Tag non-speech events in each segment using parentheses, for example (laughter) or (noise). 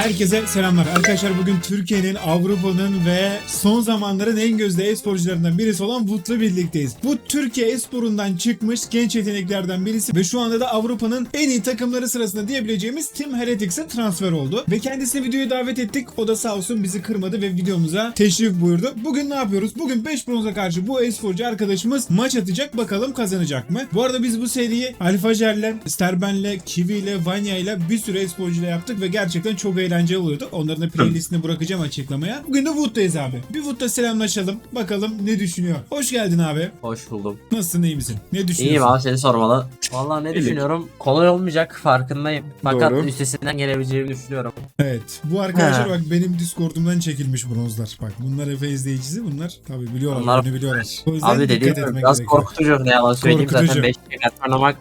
Herkese selamlar. Arkadaşlar bugün Türkiye'nin, Avrupa'nın ve son zamanların en gözde e-sporcularından birisi olan Wood'la birlikteyiz. Bu Türkiye e-sporundan çıkmış genç yeteneklerden birisi ve şu anda da Avrupa'nın en iyi takımları sırasında diyebileceğimiz Team Heretics'e transfer oldu. Ve kendisini videoya davet ettik. O da sağ olsun bizi kırmadı ve videomuza teşrif buyurdu. Bugün ne yapıyoruz? Bugün 5 bronza karşı bu e-sporcu arkadaşımız maç atacak. Bakalım kazanacak mı? Bu arada biz bu seriyi Alfa Jer'le, Sterben'le, Kiwi'yle, Vanya'yla bir sürü e-sporcuyla yaptık ve gerçekten çok eğlenceli oluyordu. Onların da playlistini bırakacağım açıklamaya. Bugün de Wood'dayız abi. Bir Wood'da selamlaşalım. Bakalım ne düşünüyor. Hoş geldin abi. Hoş buldum. Nasılsın iyi misin? Ne düşünüyorsun? İyiyim abi seni sormalı. Vallahi ne düşünüyorum? Kolay olmayacak farkındayım. Fakat Doğru. üstesinden gelebileceğimi düşünüyorum. Evet. Bu arkadaşlar bak benim Discord'umdan çekilmiş bronzlar. Bak bunlar Efe izleyicisi bunlar. Tabi biliyorlar. Onlar- Onlar... biliyorlar. O yüzden Abi dediğim dikkat gibi etmek biraz gerekiyor. korkutucu ne yalan söyleyeyim. Korkutucu. Zaten 5 kere oynamak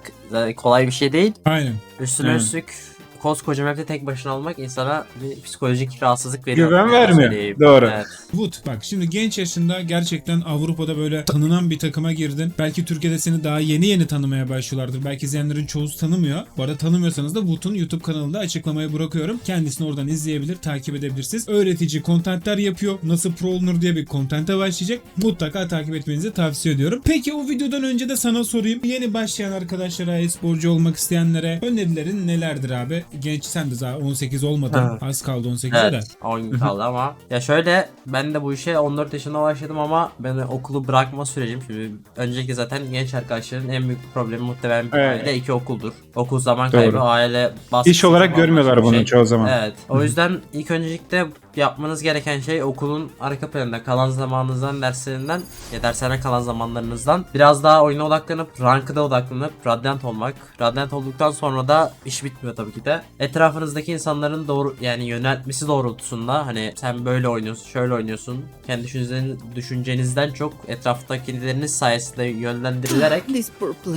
kolay bir şey değil. Aynen. Üstüne Evet. üstlük koskoca map'te tek başına olmak insana bir psikolojik rahatsızlık veriyor. Güven vermiyor. söyleyeyim. Doğru. Evet. Wood bak şimdi genç yaşında gerçekten Avrupa'da böyle tanınan bir takıma girdin. Belki Türkiye'de seni daha yeni yeni tanımaya başlıyorlardır. Belki izleyenlerin çoğusu tanımıyor. Bu arada tanımıyorsanız da Wood'un YouTube kanalında açıklamaya bırakıyorum. Kendisini oradan izleyebilir, takip edebilirsiniz. Öğretici kontentler yapıyor. Nasıl pro olunur diye bir kontente başlayacak. Mutlaka takip etmenizi tavsiye ediyorum. Peki o videodan önce de sana sorayım. Yeni başlayan arkadaşlara, e-sporcu olmak isteyenlere önerilerin nelerdir abi? Genç sen de daha 18 olmadın. Ha. Az kaldı 18'e de. Evet 10 gün kaldı ama ya şöyle ben de bu işe 14 yaşında başladım ama ben de okulu bırakma sürecim şimdi öncelikle zaten genç arkadaşların en büyük problemi muhtemelen bir Evet. aile iki okuldur. Okul zaman Doğru. kaybı aile baskısı. İş olarak görmüyorlar bir bunu şey. çoğu zaman. Evet. O yüzden ilk öncelikle yapmanız gereken şey okulun arka planında kalan zamanınızdan derslerinden ya derslere kalan zamanlarınızdan biraz daha oyuna odaklanıp rankıda odaklanıp radyant olmak. Radyant olduktan sonra da iş bitmiyor tabii ki de. Etrafınızdaki insanların doğru yani yöneltmesi doğrultusunda hani sen böyle oynuyorsun, şöyle oynuyorsun. Kendi düşünceniz, düşüncenizden çok etraftakileriniz sayesinde yönlendirilerek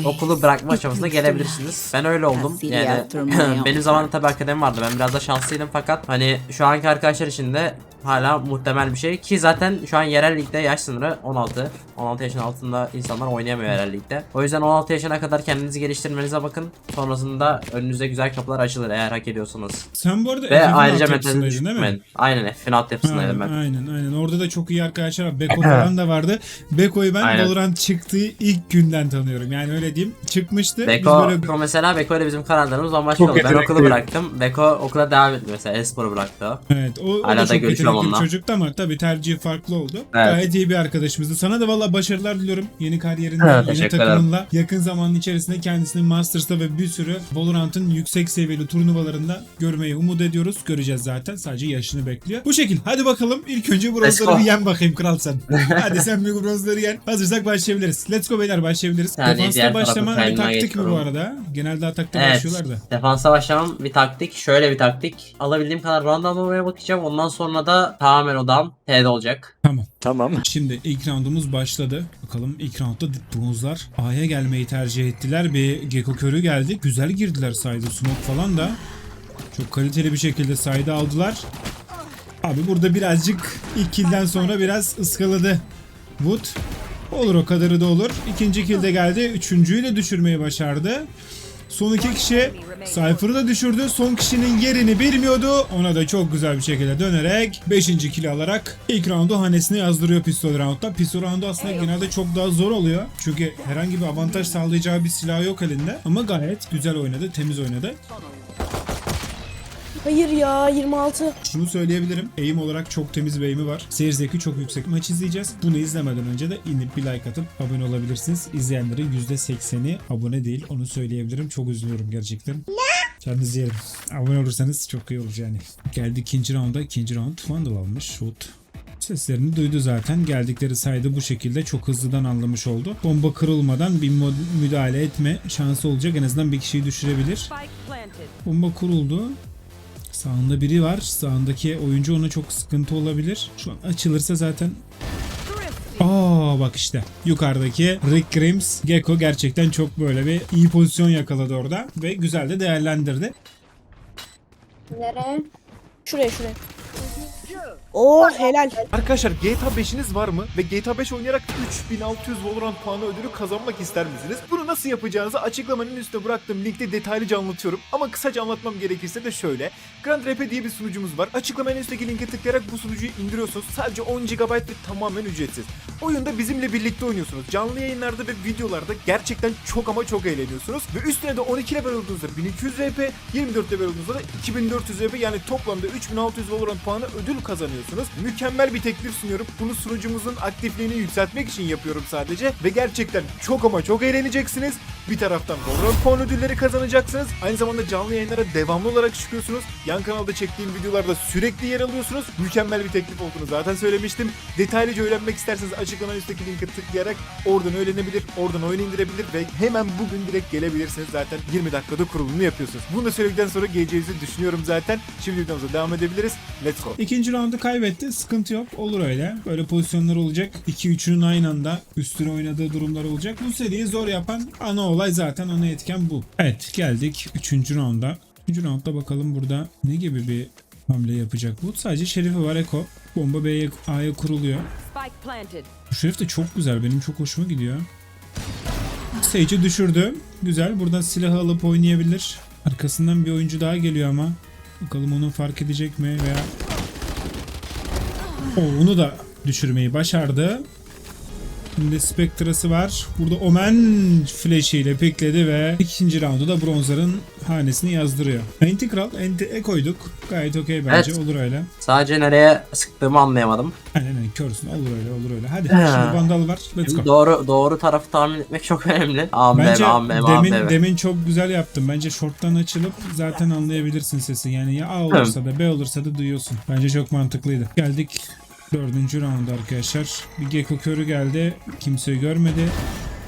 okulu bırakma aşamasına gelebilirsiniz. Ben öyle oldum. Yani (laughs) benim zamanımda tabii akademi vardı. Ben biraz da şanslıydım fakat hani şu anki arkadaşlar için de hala muhtemel bir şey ki zaten şu an yerel ligde yaş sınırı 16. 16 yaşın altında insanlar oynayamıyor yerel ligde. O yüzden 16 yaşına kadar kendinizi geliştirmenize bakın. Sonrasında önünüze güzel kapılar açılır eğer hak ediyorsanız. Sen bu arada Ve FF'in ayrıca altyapısındaydın mentalinizi değil mi? düşürmeyin. Aynen F'in altyapısındaydım Ha, ben. Aynen aynen. Orada da çok iyi arkadaşlar var. Beko falan da vardı. Beko'yu ben Aynen. Valorant çıktığı ilk günden tanıyorum. Yani öyle diyeyim. Çıkmıştı. Beko, Biz böyle Beko mesela Beko ile bizim kararlarımız bambaşka oldu. Ben okulu bıraktım. Beko okula devam etti mesela. Espor'u bıraktı o. Evet o, o da da çok görüşüyorum yetenekli bir onunla. çocuktu ama tabii tercihi farklı oldu. Evet. Gayet iyi bir arkadaşımızdı. Sana da valla başarılar diliyorum. Yeni kariyerinde, Evet, yeni ederim. takımınla. Yakın zamanın içerisinde kendisini Masters'ta ve bir sürü Valorant'ın yüksek seviyeli turnuvalarında görmeyi umut ediyoruz. Göreceğiz zaten. Sadece yaşını bekliyor. Bu şekil. Hadi bakalım. İlk önce bronzları go. bir yen bakayım kral sen. (laughs) Hadi sen bir bronzları yen. Hazırsak başlayabiliriz. Let's go beyler başlayabiliriz. Yani diğer başlama bir taktik mi bu arada? Genelde atakta Evet. başlıyorlar da. Defansa başlamam bir taktik. Şöyle bir taktik. Alabildiğim kadar round almaya bakacağım. Ondan sonra da tamamen odam T'de olacak. Tamam. Tamam. Şimdi ilk roundumuz başladı. Bakalım ilk roundda bronzlar A'ya gelmeyi tercih ettiler. Bir Gecko körü geldi. Güzel girdiler saydı smoke falan da. Çok kaliteli bir şekilde saydı aldılar. Abi burada birazcık ilk sonra biraz ıskaladı Wood. Olur o kadarı da olur. İkinci kill de geldi. Üçüncüyü de düşürmeyi başardı. Son iki kişi Cypher'ı da düşürdü. Son kişinin yerini bilmiyordu. Ona da çok güzel bir şekilde dönerek 5. kili alarak ilk roundu hanesine yazdırıyor pistol roundda. Pistol roundu aslında genelde çok daha zor oluyor. Çünkü herhangi bir avantaj sağlayacağı bir silah yok elinde. Ama gayet güzel oynadı, temiz oynadı. Hayır ya 26. Şunu söyleyebilirim. Aim olarak çok temiz bir aim'i var. Seyir zevki çok yüksek. Maç izleyeceğiz. Bunu izlemeden önce de inip bir like atıp abone olabilirsiniz. İzleyenlerin %80'i abone değil. Onu söyleyebilirim. Çok üzülüyorum gerçekten. Ne? Kendinizi yerim. Abone olursanız çok iyi olur yani. Geldi ikinci rounda. ikinci round Vandal almış. Shoot. Seslerini duydu zaten. Geldikleri sayede bu şekilde çok hızlıdan anlamış oldu. Bomba kırılmadan bir müdahale etme şansı olacak. En azından bir kişiyi düşürebilir. Bomba kuruldu. Sağında biri var. Sağındaki oyuncu ona çok sıkıntı olabilir. Şu an açılırsa zaten Aa bak işte yukarıdaki Rick Grimes Gecko gerçekten çok böyle bir iyi pozisyon yakaladı orada ve güzel de değerlendirdi. Nereye? Şuraya şuraya. Oo helal. Arkadaşlar GTA 5'iniz var mı? Ve GTA 5 oynayarak 3600 Valorant puanı ödülü kazanmak ister misiniz? Bunu nasıl yapacağınızı açıklamanın üstüne bıraktığım linkte detaylıca anlatıyorum. Ama kısaca anlatmam gerekirse de şöyle. Grand RP diye bir sunucumuz var. Açıklamanın üstteki linke tıklayarak bu sunucuyu indiriyorsunuz. Sadece 10 GB ve tamamen ücretsiz. Oyunda bizimle birlikte oynuyorsunuz. Canlı yayınlarda ve videolarda gerçekten çok ama çok eğleniyorsunuz. Ve üstüne de 12 level olduğunuzda 1200 RP, 24 level olduğunuzda da 2400 RP yani toplamda 3600 Valorant puanı ödül kazanıyorsunuz. Mükemmel bir teklif sunuyorum. Bunu sunucumuzun aktifliğini yükseltmek için yapıyorum sadece. Ve gerçekten çok ama çok eğleneceksiniz. Bir taraftan Valorant puan ödülleri kazanacaksınız. Aynı zamanda canlı yayınlara devamlı olarak çıkıyorsunuz. Yan kanalda çektiğim videolarda sürekli yer alıyorsunuz. Mükemmel bir teklif olduğunu zaten söylemiştim. Detaylıca öğrenmek isterseniz açıklamanın üstteki linke tıklayarak oradan öğrenebilir, oradan oyun indirebilir ve hemen bugün direkt gelebilirsiniz. Zaten 20 dakikada kurulumunu yapıyorsunuz. Bunu da söyledikten sonra geleceğinizi düşünüyorum zaten. Şimdi videomuza devam edebiliriz. Let's go. İkinci roundu kaybetti. Sıkıntı yok. Olur öyle. Böyle pozisyonlar olacak. 2-3'ünün aynı anda üstüne oynadığı durumlar olacak. Bu seriyi zor yapan ana olay zaten ana etken bu. Evet geldik 3. rounda. 3. roundda bakalım burada ne gibi bir hamle yapacak bu. Sadece şerifi var Eko. Bomba B'ye A'ya kuruluyor. Bu şerif de çok güzel. Benim çok hoşuma gidiyor. Sage'i düşürdü. Güzel. Buradan silahı alıp oynayabilir. Arkasından bir oyuncu daha geliyor ama. Bakalım onu fark edecek mi veya... O onu da düşürmeyi başardı. Şimdi Spectre'sı var. Burada Omen flash'iyle pikledi ve ikinci roundu da bronzların hanesini yazdırıyor. Enti kral, enti koyduk. Gayet okey bence. Evet. Olur öyle. Sadece nereye sıktığımı anlayamadım. Aynen aynen körsün. Olur öyle olur öyle. Hadi Ha. şimdi vandal var. Let's go. Doğru doğru tarafı tahmin etmek çok önemli. A B Bence A B A demin, B. demin çok güzel yaptım. Bence short'tan açılıp zaten anlayabilirsin sesi. Yani ya A olursa da B olursa da duyuyorsun. Bence çok mantıklıydı. Geldik dördüncü round arkadaşlar. Bir Gecko körü geldi. Kimseyi görmedi.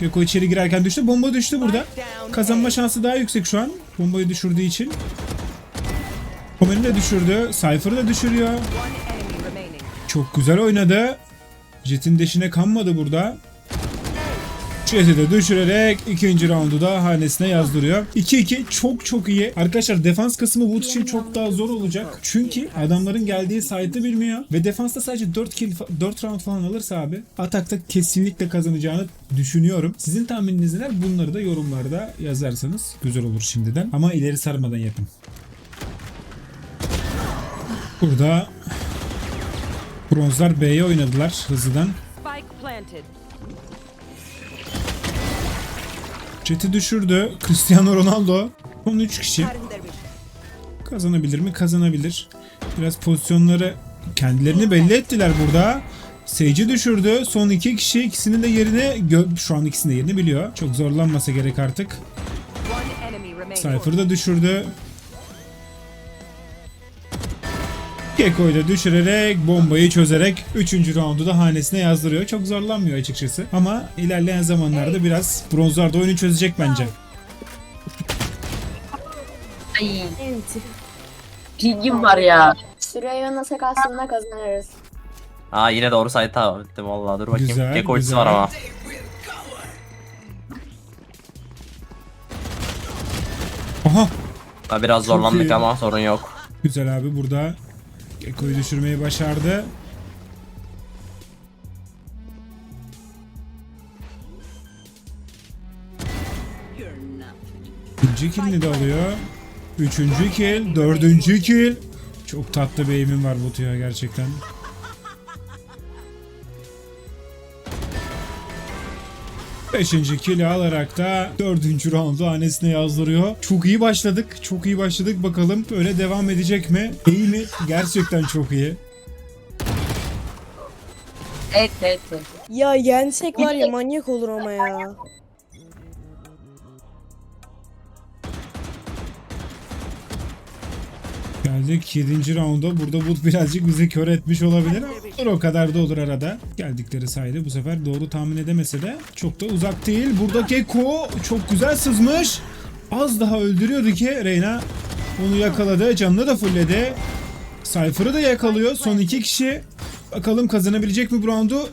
Gecko içeri girerken düştü. Bomba düştü burada. Kazanma şansı daha yüksek şu an. Bombayı düşürdüğü için. Komen'i de düşürdü. Cypher'ı da düşürüyor. Çok güzel oynadı. Jet'in deşine kanmadı burada. De düşürerek ikinci roundu da hanesine yazdırıyor. 2-2 çok çok iyi. Arkadaşlar defans kısmı Wood için çok daha zor olacak. Çünkü adamların geldiği site'ı bilmiyor. Ve defansta sadece 4 kill, 4 round falan alırsa abi atakta kesinlikle kazanacağını düşünüyorum. Sizin tahmininiz neler? Bunları da yorumlarda yazarsanız güzel olur şimdiden. Ama ileri sarmadan yapın. Burada Bronzlar B'ye oynadılar hızlıdan. Jet'i düşürdü. Cristiano Ronaldo. Son 3 kişi. Kazanabilir mi? Kazanabilir. Biraz pozisyonları kendilerini belli ettiler burada. Sage'i düşürdü. Son iki kişi ikisinin de yerine gö- şu an ikisinin de yerini biliyor. Çok zorlanmasa gerek artık. Cypher'ı da düşürdü. Gekko'yu da düşürerek bombayı çözerek 3. roundu da hanesine yazdırıyor. Çok zorlanmıyor açıkçası. Ama ilerleyen zamanlarda biraz bronzlarda oyunu çözecek bence. Ay. Pingim var ya. Süreyi oynasak aslında kazanırız. Aa yine doğru sayı tamam ettim vallahi dur bakayım. Güzel, ultisi güzel. var ama. Aha Ha, biraz zorlandık iyi. ama sorun yok. Güzel abi burada Gekko'yu düşürmeyi başardı. İkinci killini de alıyor. Üçüncü kill, dördüncü kill. Çok tatlı bir aim'im var Batu'ya gerçekten. Beşinci kill'i alarak da dördüncü roundu hanesine yazdırıyor. Çok iyi başladık. Çok iyi başladık. Bakalım böyle devam edecek mi? İyi mi? Gerçekten çok iyi. Evet evet. evet. Ya yensek var ya manyak olur ama ya. Geldik 7. rounda. Burada Wood birazcık bizi kör etmiş olabilir ama o kadar da olur arada. Geldikleri sayede bu sefer doğru tahmin edemese de çok da uzak değil. Burada Gecko çok güzel sızmış. Az daha öldürüyordu ki Reyna onu yakaladı. Canını da fullledi. Cypher'ı da yakalıyor. Son iki kişi. Bakalım kazanabilecek mi bu roundu?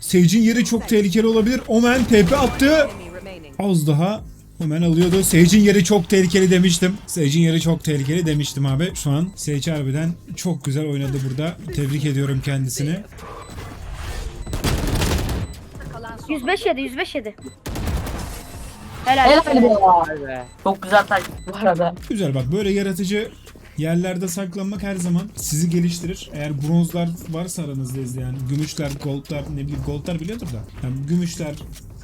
Sage'in yeri çok tehlikeli olabilir. Omen TP attı. Az daha Hemen alıyordu. Sage'in yeri çok tehlikeli demiştim. Sage'in yeri çok tehlikeli demiştim abi. Şu an Sage harbiden çok güzel oynadı burada. Tebrik ediyorum kendisini. 105 yedi 105 yedi. Helal. Helal be. Çok güzel taktik bu arada. Güzel bak böyle yaratıcı yerlerde saklanmak her zaman sizi geliştirir. Eğer bronzlar varsa aranızda izleyen, gümüşler, goldlar, ne bileyim goldlar biliyordur da. Yani gümüşler,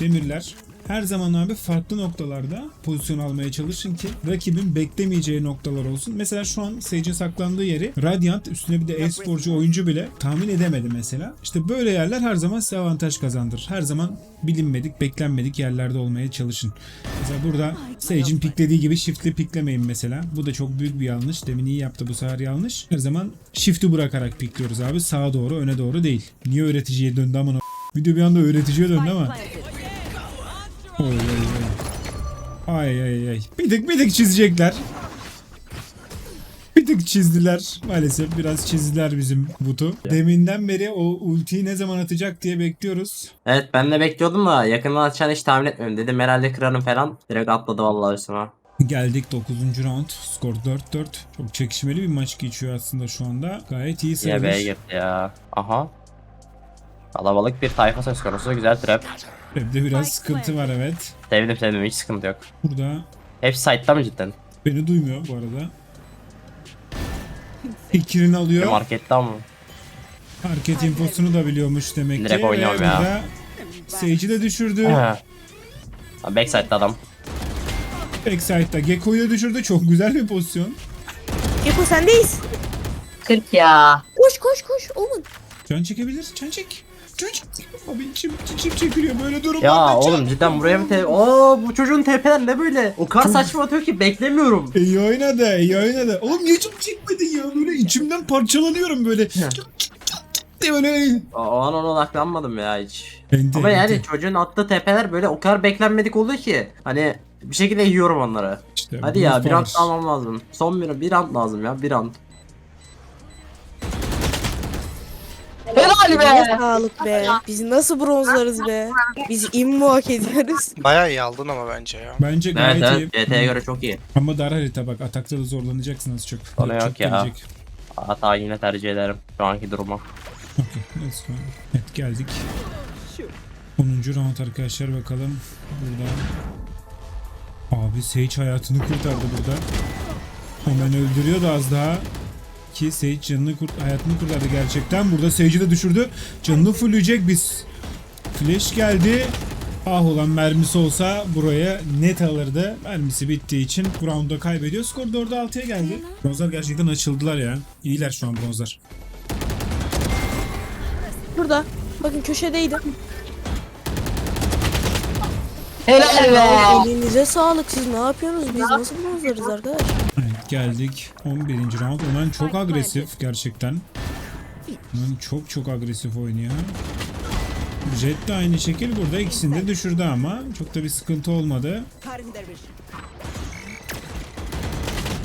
demirler her zaman abi farklı noktalarda pozisyon almaya çalışın ki rakibin beklemeyeceği noktalar olsun. Mesela şu an Sage'in saklandığı yeri Radiant üstüne bir de e-sporcu oyuncu bile tahmin edemedi mesela. İşte böyle yerler her zaman size avantaj kazandırır. Her zaman bilinmedik, beklenmedik yerlerde olmaya çalışın. Mesela burada Sage'in piklediği gibi shift'li piklemeyin mesela. Bu da çok büyük bir yanlış. Demin iyi yaptı bu sefer yanlış. Her zaman shift'i bırakarak pikliyoruz abi. Sağa doğru, öne doğru değil. Niye öğreticiye döndü ama Video bir anda öğreticiye döndü ama. Ay ay ay. Bir tık bir tık çizecekler. Bir tık çizdiler. Maalesef biraz çizdiler bizim butu. Deminden beri o ultiyi ne zaman atacak diye bekliyoruz. Evet ben de bekliyordum da yakından atacağını hiç tahmin etmiyorum. Dedim herhalde kırarım falan. Direkt atladı vallahi üstüme. Geldik 9. round. Skor 4-4. Çok çekişmeli bir maç geçiyor aslında şu anda. Gayet iyi sayılır. girdi ya. Aha. Kalabalık bir tayfa söz konusu. Güzel trap. Evde biraz sıkıntı var evet. Sevdim sevdim hiç sıkıntı yok. Burada Hepsi site'da mı cidden? beni duymuyor bu arada. İlkini Bir alıyor. markette ama. Hareket infosunu da biliyormuş demek ki. Direkt oynuyorum ya. burada Sage'i de düşürdü. He. Ha, Backside'da adam. Backside'da Gekko'yu da düşürdü. Çok güzel bir pozisyon. Geko sendeyiz. 40 ya. Koş koş koş oğlum. Can çekebilir. Can çek. Abi içim, içim çekiliyor böyle durumlarda. Ya oğlum cidden buraya mı te... Oo bu çocuğun tepeler ne böyle? O kadar saçma atıyor ki beklemiyorum. İyi oynadı, iyi oynadı. Oğlum niye çok çekmedin ya? Böyle içimden parçalanıyorum böyle. Diye böyle. O, o an ona odaklanmadım ya hiç. Enti, Ama yani enti. çocuğun attığı tepeler böyle o kadar beklenmedik oluyor ki. Hani bir şekilde yiyorum onları. İşte Hadi ya bir round almam lazım. Son bir, bir round lazım ya bir round. Helal Ne be. sağlık be. Biz nasıl bronzlarız be. Biz immu hak ediyoruz. (laughs) Bayağı iyi aldın ama bence ya. Bence gayet evet iyi. GT'ye göre çok iyi. Ama dar harita bak. Atakta da zorlanacaksın az çok. Sonra Çok yok ya. gelecek. Hatta yine tercih ederim şu anki duruma. Let's go. Evet geldik. 10. round arkadaşlar bakalım. Burada. Abi Sage hayatını kurtardı burada. Hemen öldürüyordu az daha. Ki Sage canını kurt hayatını kurtardı gerçekten. Burada Sage'i de düşürdü. Canını fullleyecek biz. Flash geldi. Ah olan mermisi olsa buraya net alırdı. Mermisi bittiği için bu roundda kaybediyor. Skor 4'e 6'ya geldi. Bronzlar gerçekten açıldılar ya. İyiler şu an bronzlar. Burada. Bakın köşedeydi. Helal be. Elinize sağlık. Siz ne yapıyorsunuz? Biz nasıl bronzlarız arkadaş? (laughs) Geldik 11. round. Omen çok agresif gerçekten. Omen çok çok agresif oynuyor. Jet de aynı şekil burada ikisini de düşürdü ama çok da bir sıkıntı olmadı.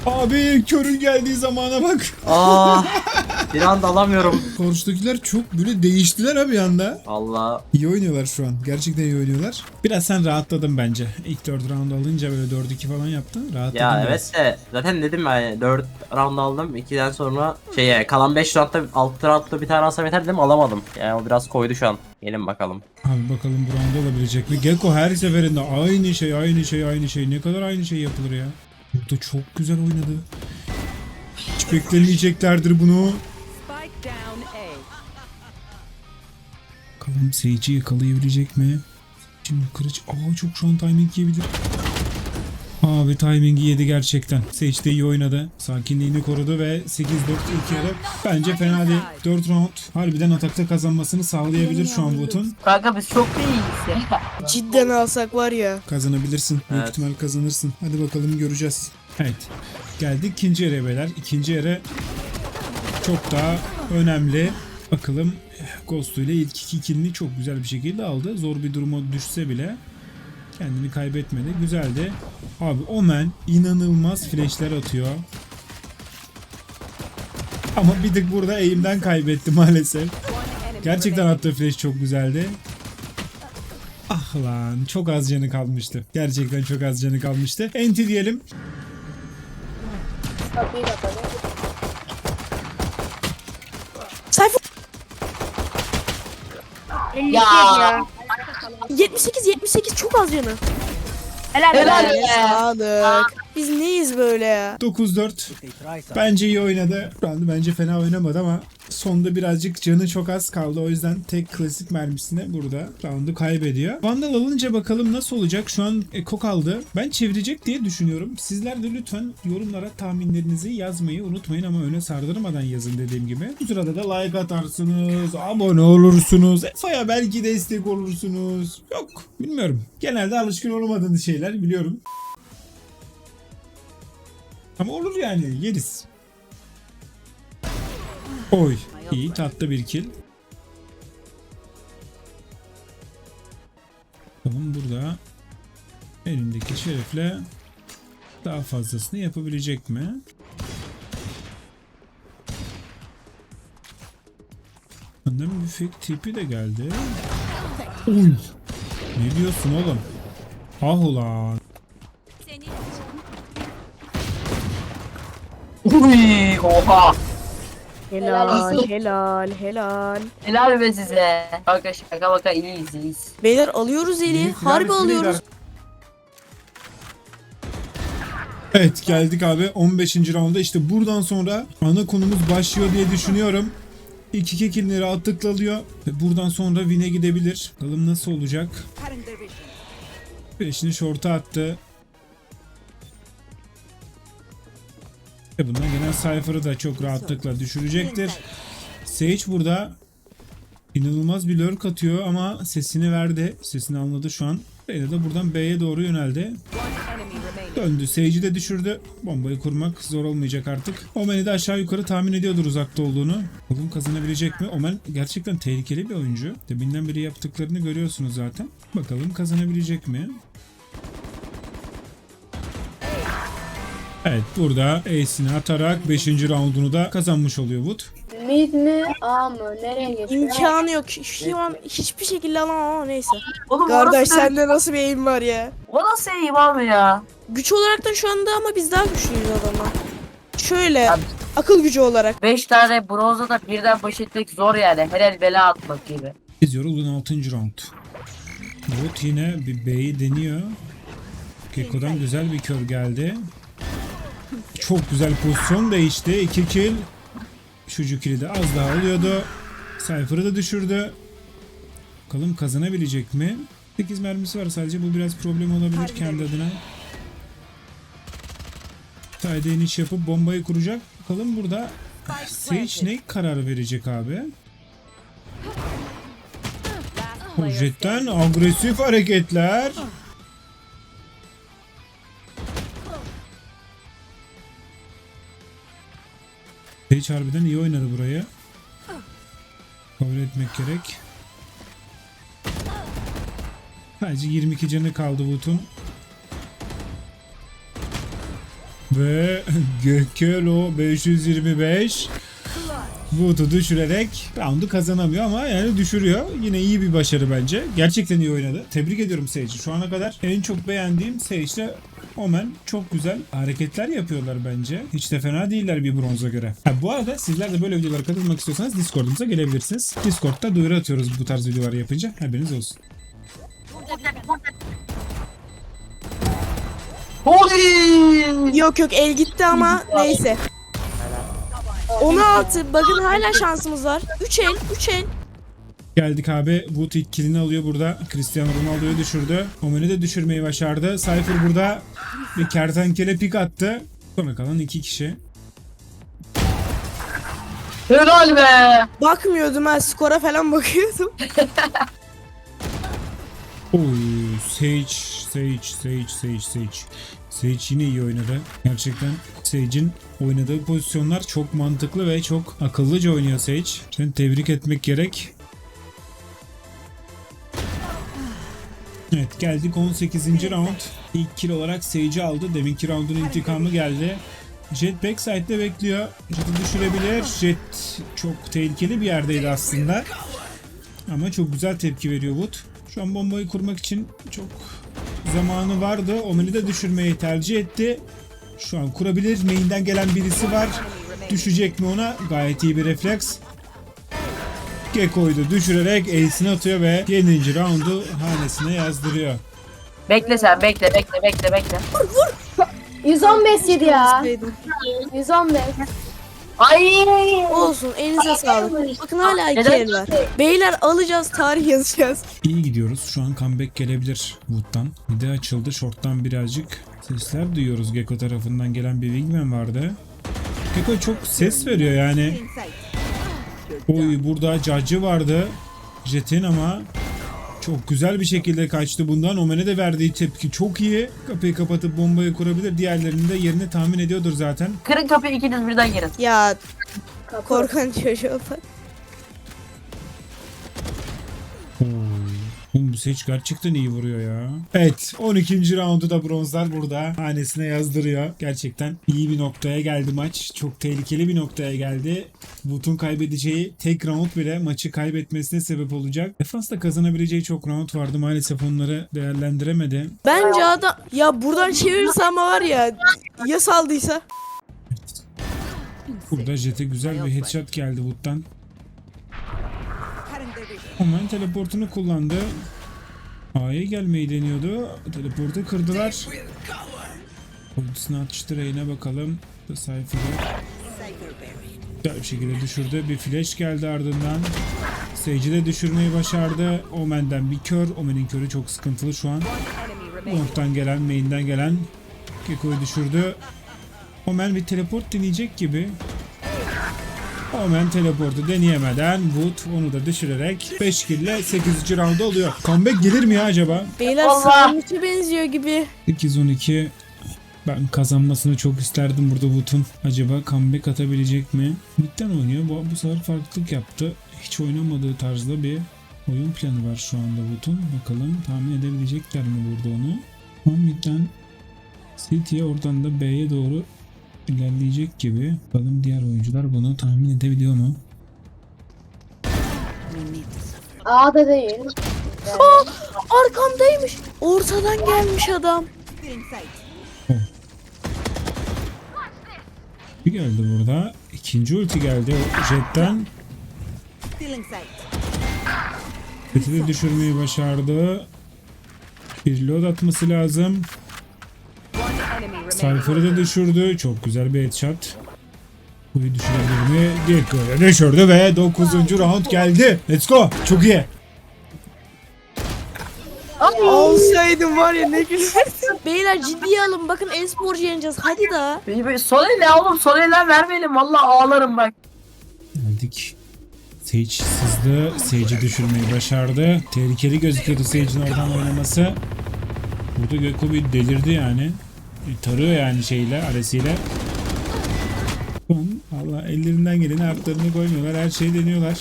Abi körün geldiği zamana bak. Aa, (laughs) bir anda alamıyorum. Korç'takiler çok böyle değiştiler abi bir anda. Allah. İyi oynuyorlar şu an. Gerçekten iyi oynuyorlar. Biraz sen rahatladın bence. İlk 4 round alınca böyle 4-2 falan yaptın. Rahatladın Ya biraz. evet de zaten dedim yani 4 round aldım. 2'den sonra şeye kalan 5 roundda 6 roundda bir tane alsam yeter dedim alamadım. Yani o biraz koydu şu an. Gelin bakalım. Abi bakalım bu round olabilecek mi? Gecko her seferinde aynı şey, aynı şey, aynı şey. Ne kadar aynı şey yapılır ya? Burada çok güzel oynadı. Hiç beklemeyeceklerdir bunu. Bakalım Sage'i yakalayabilecek mi? Şimdi kılıç... Aa çok şu an timing yiyebilir. Abi timingi yedi gerçekten. Sage de iyi oynadı. Sakinliğini korudu ve 8-4 ilk yarı. Bence fena değil. 4 round harbiden atakta kazanmasını sağlayabilir şu an botun. Kanka biz çok iyiyiz ya. Cidden alsak var ya. Kazanabilirsin. Büyük Evet. ihtimal kazanırsın. Hadi bakalım göreceğiz. Evet. Geldik ikinci yere beyler. İkinci yere çok daha önemli. Bakalım Ghost ile ilk iki killini çok güzel bir şekilde aldı. Zor bir duruma düşse bile kendini kaybetmedi. Güzeldi. Abi Omen inanılmaz flashler atıyor. Ama bir tık burada aim'den kaybetti maalesef. Gerçekten attığı flash çok güzeldi. Ah lan çok az canı kalmıştı. Gerçekten çok az canı kalmıştı. Enti diyelim. 52 Ya. ya. 78 78 çok az canı. Helal Helal be. Sadık. Biz neyiz böyle ya? 9-4. Bence iyi oynadı. Bence fena oynamadı ama sonda birazcık canı çok az kaldı. O yüzden tek klasik mermisine burada roundu kaybediyor. Vandal alınca bakalım nasıl olacak. Şu an Eko kaldı. Ben çevirecek diye düşünüyorum. Sizler de lütfen yorumlara tahminlerinizi yazmayı unutmayın ama öne sardırmadan yazın dediğim gibi. Bu sırada da like atarsınız, abone olursunuz, Efa'ya belki destek olursunuz. Yok bilmiyorum. Genelde alışkın olmadığınız şeyler biliyorum. Ama olur yani yeriz. Oy. iyi tatlı bir kill. Tamam burada elindeki şerefle daha fazlasını yapabilecek mi? Annem bir tipi de geldi. Oy. Ne diyorsun oğlum? Ah ulan. Uy oha. Helal helal helal. Helal be size. Kanka şaka baka iyiyiz iyiyiz. Beyler alıyoruz eli. Harbi alıyoruz. Evet geldik abi 15. rounda işte buradan sonra ana konumuz başlıyor diye düşünüyorum. İlk iki killleri attıkla alıyor ve buradan sonra win'e gidebilir. Bakalım nasıl olacak. Beşini short'a attı. Bundan gelen Cypher'ı da çok rahatlıkla düşürecektir. Sage burada inanılmaz bir lurk atıyor ama sesini verdi. Sesini anladı şu an. Reyna da buradan B'ye doğru yöneldi. Döndü. Sage'i de düşürdü. Bombayı kurmak zor olmayacak artık. Omen'i de aşağı yukarı tahmin ediyordur uzakta olduğunu. Bakalım kazanabilecek mi? Omen gerçekten tehlikeli bir oyuncu. Deminden beri yaptıklarını görüyorsunuz zaten. Bakalım kazanabilecek mi? Evet burada ace'ini atarak 5. roundunu da kazanmış oluyor Wood. Mid mi? A mı? Nereye geçiyor? İmkanı yok. Şu an hiçbir şekilde alamam ama neyse. Oğlum Kardeş nasıl, sende nasıl bir eğim var ya? o nasıl iyi abi ya? Güç olarak da şu anda ama biz daha güçlüyüz adamlar. Şöyle Abi. akıl gücü olarak. 5 tane bronza da birden baş etmek zor yani. Her el bela atmak gibi. İzliyoruz 16. round. Wood yine bir B'yi deniyor. Gekko'dan güzel bir kör geldi. Çok güzel pozisyon değişti. 2 kill. Şu kill'i de az daha alıyordu. Cypher'ı da düşürdü. Bakalım kazanabilecek mi? 8 mermisi var sadece bu biraz problem olabilir kendi adına. Side iniş yapıp bombayı kuracak. Bakalım burada Sage ne karar verecek abi? O Jetten agresif hareketler. Page harbiden iyi oynadı burayı. Kabul etmek gerek. Sadece 22 canı kaldı Wood'un. Ve (laughs) Gökelo 525 Wood'u düşürerek roundu kazanamıyor ama yani düşürüyor. Yine iyi bir başarı bence. Gerçekten iyi oynadı. Tebrik ediyorum Sage'i. Şu ana kadar en çok beğendiğim Sage'le Omen çok güzel hareketler yapıyorlar bence. Hiç de fena değiller bir bronza göre. Ha, bu arada sizler de böyle videolara katılmak istiyorsanız Discord'umuza gelebilirsiniz. Discord'da duyuru atıyoruz bu tarz videolar yapınca. Haberiniz olsun. Oy! Yok yok el gitti ama neyse. 16. Bakın hala şansımız var. 3 el, 3 el. Geldik abi. Wood ilk killini alıyor burada. Cristiano Ronaldo'yu düşürdü. Omen'i de düşürmeyi başardı. Cypher burada bir kertenkele pik attı. Sonra kalan iki kişi. Helal be. Bakmıyordum ha skora falan bakıyordum. (laughs) Oy Sage, Sage, Sage, Sage, Sage. Sage yine iyi oynadı. Gerçekten Sage'in oynadığı pozisyonlar çok mantıklı ve çok akıllıca oynuyor Sage. Seni tebrik etmek gerek. Evet geldik 18. round. İlk kill olarak Sage'i aldı. Deminki roundun intikamı geldi. Jet backside'de bekliyor. Jet'i düşürebilir. Jet çok tehlikeli bir yerdeydi aslında. Ama çok güzel tepki veriyor Wood. Şu an bombayı kurmak için çok zamanı vardı. Omen'i de düşürmeyi tercih etti. Şu an kurabilir. Main'den gelen birisi var. Düşecek mi ona? Gayet iyi bir refleks. Gekko'yu da düşürerek ace'ini atıyor ve 7. roundu hanesine yazdırıyor. Bekle sen bekle bekle bekle bekle. 115 yedi ya. Neydim? 115. Ay! Olsun elinize sağlık. Bakın hala iki Neden? el var. Beyler alacağız tarih yazacağız. İyi gidiyoruz. Şu an comeback gelebilir Wood'dan. Bir de açıldı. Short'tan birazcık sesler duyuyoruz. Gekko tarafından gelen bir Wingman vardı. Gekko çok ses veriyor yani. Oy burada Judge'ı vardı. Jet'in ama çok güzel bir şekilde kaçtı bundan. Omen'e de verdiği tepki çok iyi. Kapıyı kapatıp bombayı kurabilir. Diğerlerinin de yerini tahmin ediyordur zaten. Kırın kapıyı ikiniz birden girin. Ya korkan çocuğa bak. Oğlum bu seç gerçekten iyi vuruyor ya. Evet 12. roundu da bronzlar burada. Hanesine yazdırıyor. Gerçekten iyi bir noktaya geldi maç. Çok tehlikeli bir noktaya geldi. Wood'un kaybedeceği tek round bile maçı kaybetmesine sebep olacak. Defansta kazanabileceği çok round vardı. Maalesef onları değerlendiremedi. Bence adam ya buradan çevirirse ama var ya ya saldıysa. Burada Jet'e güzel bir headshot geldi Wood'dan. Hemen teleportunu kullandı. A'ya gelmeyi deniyordu. Teleportu kırdılar. Ultisini atıştı Reyna bakalım. Cypher'ı güzel bir şekilde düşürdü. Bir flash geldi ardından. Sage'i de düşürmeyi başardı. Omen'den bir kör. Omen'in körü çok sıkıntılı şu an. Long'dan gelen, main'den gelen Gekko'yu düşürdü. Omen bir teleport deneyecek gibi. Omen teleportu deneyemeden Wood onu da düşürerek 5 kill ile 8. round oluyor. Comeback gelir mi ya acaba? Beyler Allah! sağlıklı benziyor gibi. 8-12 ben kazanmasını çok isterdim burada Wood'un. Acaba comeback atabilecek mi? Mid'den oynuyor. Bu, bu sefer farklılık yaptı. Hiç oynamadığı tarzda bir oyun planı var şu anda Wood'un. Bakalım tahmin edebilecekler mi burada onu? An mid'den City'ye oradan da B'ye doğru ilerleyecek gibi. Bakalım diğer oyuncular bunu tahmin edebiliyor mu? A'da değil. Arkamdaymış. Ortadan gelmiş adam. Bir geldi burada. İkinci ulti geldi Jet'ten. Jet'i de düşürmeyi başardı. Bir load atması lazım. Cypher'ı da düşürdü. Çok güzel bir headshot. Kuyu düşürebilir mi? Gekko'yu düşürdü ve 9. round geldi. Let's go. Çok iyi. Alsaydım var ya ne gülerdim. Beyler ciddiye alın bakın e-sporcu yeneceğiz hadi da. Sol elle oğlum sol eller vermeyelim valla ağlarım bak. Geldik. Sage sızdı. Sage'i düşürmeyi başardı. Tehlikeli gözüküyordu Sage'in oradan oynaması. Burada Gökko bir delirdi yani. Tarıyor yani şeyle, an Allah ellerinden geleni artlarını koymuyorlar. Her şeyi deniyorlar.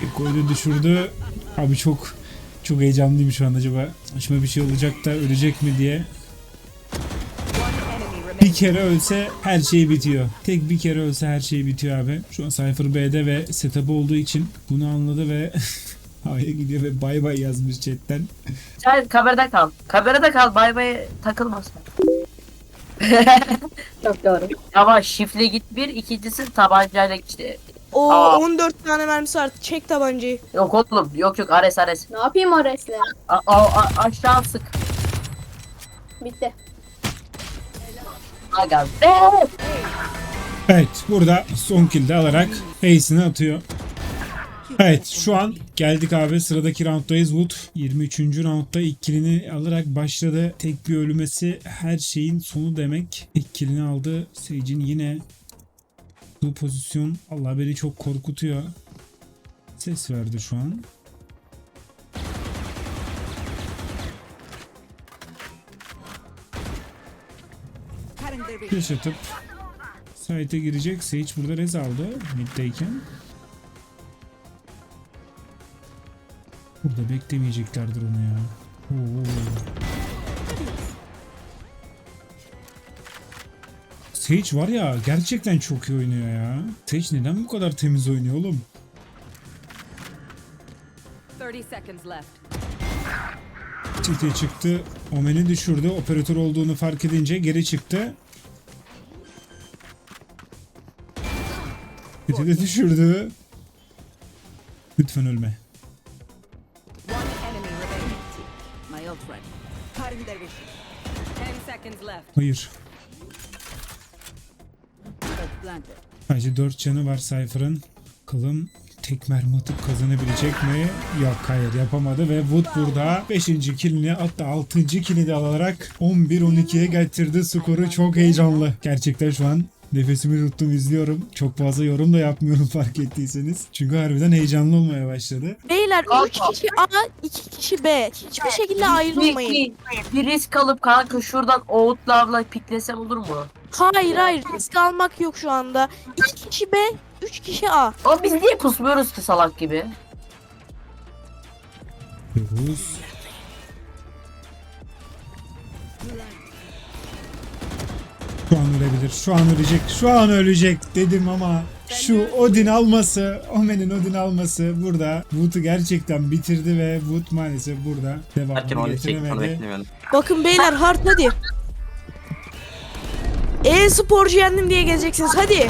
Gökko'yu da düşürdü. Abi çok çok heyecanlıyım şu an acaba. Başıma bir şey olacak da ölecek mi diye. Bir kere ölse her şey bitiyor. Tek bir kere ölse her şey bitiyor abi. Şu an Cypher B'de ve setup olduğu için bunu anladı ve (laughs) A'ya gidiyor ve bay bay yazmış chatten. Sen kamerada kal. Kamerada kal bay bay takılmasın. (laughs) Çok doğru. Ama şifle git bir ikincisi tabancayla işte. O Aa. 14 tane mermisi var. Çek tabancayı. Yok oğlum yok yok Ares Ares. Ne yapayım Ares'le? A- a- a- aşağı sık. Bitti. Evet burada son kill de alarak ace'ini atıyor. Evet şu an geldik abi sıradaki rounddayız Wood 23. roundda ilk killini alarak başladı. Tek bir ölümesi her şeyin sonu demek. İlk killini aldı. Sage'in yine bu pozisyon Allah beni çok korkutuyor. Ses verdi şu an. Flash atıp site'e girecek. Sage burada rez aldı middeyken. Burada beklemeyeceklerdir onu ya. Oo. Sage var ya gerçekten çok iyi oynuyor ya. Sage neden bu kadar temiz oynuyor oğlum? 30 seconds left. Çite çıktı. Omen'i düşürdü. Operatör olduğunu fark edince geri çıktı. De düşürdü. Lütfen ölme. One enemy remaining. My ult ready. 10 seconds left. Hayır. Sadece 4 canı var Cypher'ın. Bakalım tek mermi atıp kazanabilecek mi? Yok hayır yapamadı ve Wood burada 5. killini hatta 6. killini de alarak 11-12'ye getirdi skoru çok heyecanlı. Gerçekten şu an nefesimi tuttum izliyorum. Çok fazla yorum da yapmıyorum (laughs) fark ettiyseniz. Çünkü harbiden heyecanlı olmaya başladı. Beyler Kanka. 3 kişi A, 2 kişi B. Hiçbir şekilde ayrılmayın. Bir, bir risk alıp kanka şuradan Outlar'la piklesem olur mu? Hayır hayır risk almak yok şu anda. 2 kişi B, 3 kişi A. Ama biz niye pusmuyoruz ki salak gibi? Yavuz. Şu an ölebilir. Şu an ölecek. Şu an ölecek dedim ama şu Odin alması, Omen'in Odin alması burada Wood'u gerçekten bitirdi ve Wood maalesef burada devamını getiremedi. Bakın beyler hard hadi. E-sporcu yendim diye geleceksiniz hadi.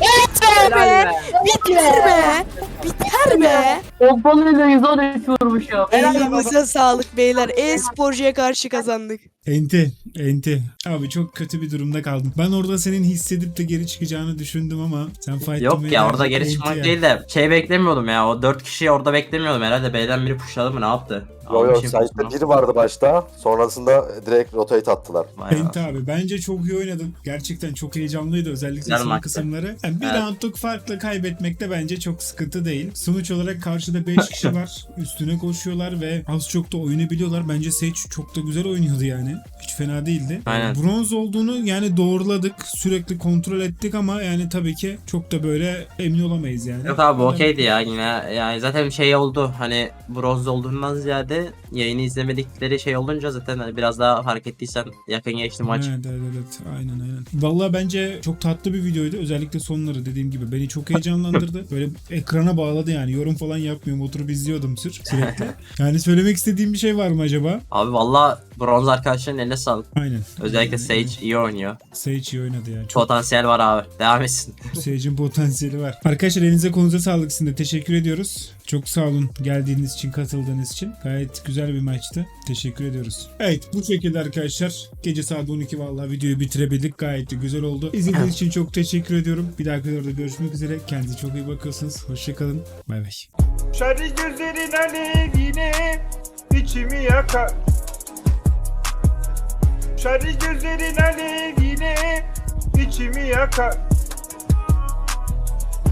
Biter be. Biter be. Biter be. Pompalıyla 113 vurmuşum. Elinize sağlık beyler. E-sporcuya karşı kazandık. Enti, enti. Abi çok kötü bir durumda kaldım. Ben orada senin hissedip de geri çıkacağını düşündüm ama sen fight Yok ya orada geri çıkmak değil de şey beklemiyordum ya o 4 kişiyi orada beklemiyordum herhalde B'den biri pushladı mı ne yaptı? Yo yo Almışım site'de pushladı. biri vardı başta. Sonrasında direkt rotate attılar. Vay Enti be. abi bence çok iyi oynadın. Gerçekten çok heyecanlıydı özellikle Güzel son kısımları. Yani bir Evet. roundluk farkla kaybetmekte bence çok sıkıntı değil. Sonuç olarak karşıda 5 kişi (laughs) var. Üstüne koşuyorlar ve az çok da oyunu biliyorlar. Bence Sage çok da güzel oynuyordu yani. Hiç fena değildi. Aynen. Bronz olduğunu yani doğruladık. Sürekli kontrol ettik ama yani tabii ki çok da böyle emin olamayız yani. Yok abi okeydi ya yine yani zaten şey oldu hani bronz olduğundan ziyade yayını izlemedikleri şey olunca zaten hani biraz daha fark ettiysen yakın geçti maç. Evet, evet, evet. Aynen aynen. Vallahi bence çok tatlı bir videoydu. Özellikle sonları dediğim gibi beni çok heyecanlandırdı. (laughs) Böyle ekrana bağladı yani. Yorum falan yapmıyorum. Oturup izliyordum sür sürekli. (laughs) yani söylemek istediğim bir şey var mı acaba? Abi valla bronz arkadaşların eline sağlık. Aynen. Özellikle Aynen. Sage iyi oynuyor. Sage iyi oynadı ya. Çok Potansiyel var abi. Devam etsin. (laughs) Sage'in potansiyeli var. Arkadaşlar elinize kolunuza sağlık sizin de. Teşekkür ediyoruz. Çok sağ olun geldiğiniz için, katıldığınız için. Gayet güzel bir maçtı. Teşekkür ediyoruz. Evet bu şekilde arkadaşlar. Gece saat 12 vallahi videoyu bitirebildik. Gayet de güzel oldu. İzlediğiniz için çok teşekkür ediyorum. Bir dahaki videoda görüşmek üzere. Kendinize çok iyi bakıyorsunuz. Hoşçakalın. Bay bay. Şarj gözlerin alevine içimi yakar Şarj gözlerin alevine içimi yakar